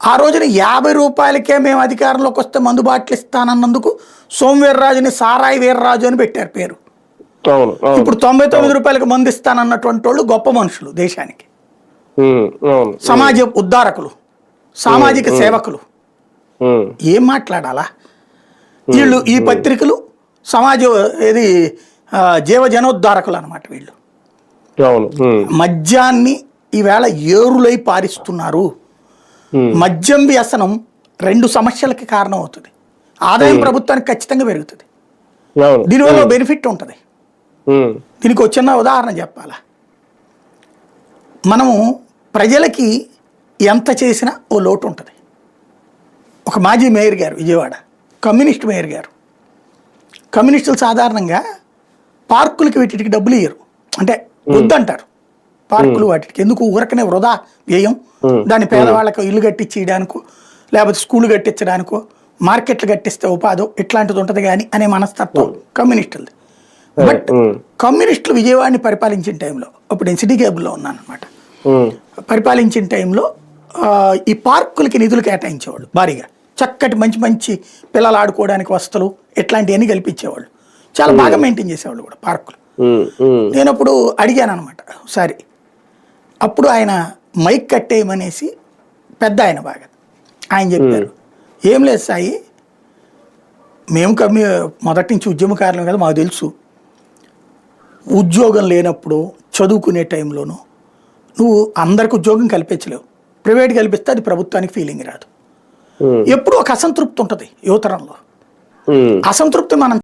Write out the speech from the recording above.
ఆ రోజున యాభై రూపాయలకే మేము అధికారంలోకి వస్తే మందు బాటిల్ ఇస్తానన్నందుకు సోమవీర్రాజుని సారాయి వీర్రాజు అని పెట్టారు పేరు. ఇప్పుడు తొంభై తొమ్మిది రూపాయలకు మందు ఇస్తానన్నటువంటి వాళ్ళు గొప్ప మనుషులు దేశానికి. సమాజ ఉద్ధారకులు సామాజిక సేవకులు. ఏం మాట్లాడాలా? వీళ్ళు ఈ పత్రికలు సమాజ ఏది ఆ, జీవ జనోద్ధారకులు అనమాట వీళ్ళు మద్యాన్ని ఈవేళ ఏరులై పారిస్తున్నారు. మద్యం వ్యసనం రెండు సమస్యలకి కారణం అవుతుంది ఆదాయం ప్రభుత్వానికి ఖచ్చితంగా పెరుగుతుంది. దీనివల్ల బెనిఫిట్ ఉంటుంది. ఉమ్, దీనికి ఒక చిన్న ఉదాహరణ చెప్పాలా? మనము ప్రజలకి ఎంత చేసినా ఓ లోటు ఉంటుంది. ఒక మాజీ మేయర్ గారు విజయవాడ కమ్యూనిస్ట్ మేయర్ గారు. కమ్యూనిస్టులు సాధారణంగా పార్కులకి వీటికి డబ్బులు ఇయ్యరు. అంటే వద్దంటారు. పార్కులు వాటికి. ఎందుకు? ఊరకనే వృధా వ్యయం. దాన్ని పేదవాళ్ళకు ఇల్లు కట్టించడానికో లేకపోతే స్కూల్ కట్టించడానికో మార్కెట్లు కట్టిస్తే ఉపాధి ఇట్లాంటిది ఉంటుంది కానీ అనే మనస్తత్వం కమ్యూనిస్టులది. బట్ కమ్యూనిస్టులు విజయవాడని పరిపాలించిన టైంలో అప్పుడు నేను సిటీ కేబుల్లో ఉన్నాను అనమాట పరిపాలించిన టైంలో ఈ పార్కులకి నిధులు కేటాయించేవాళ్ళు భారీగా. చక్కటి మంచి మంచి పిల్లలు ఆడుకోవడానికి వస్తువులు ఇట్లాంటివన్నీ కల్పించేవాళ్ళు. చాలా బాగా మెయింటైన్ చేసేవాళ్ళు కూడా పార్కులు. నేను అప్పుడు అడిగాను అనమాట ఒకసారి అప్పుడు ఆయన మైక్ కట్టేయమనేసి పెద్ద ఆయన బాగా. ఆయన చెప్పారు ఏం లేదు సాయి మేము కమ్యూ మొదటి నుంచి ఉద్యమకారులం కదా మాకు తెలుసు. ఉద్యోగం లేనప్పుడు చదువుకునే టైంలోనూ నువ్వు అందరికి ఉద్యోగం కల్పించలేవు. ప్రైవేట్ కల్పిస్తే అది ప్రభుత్వానికి ఫీలింగ్ రాదు. ఎప్పుడు ఒక అసంతృప్తి ఉంటుంది యువతరంలో. అసంతృప్తి మనం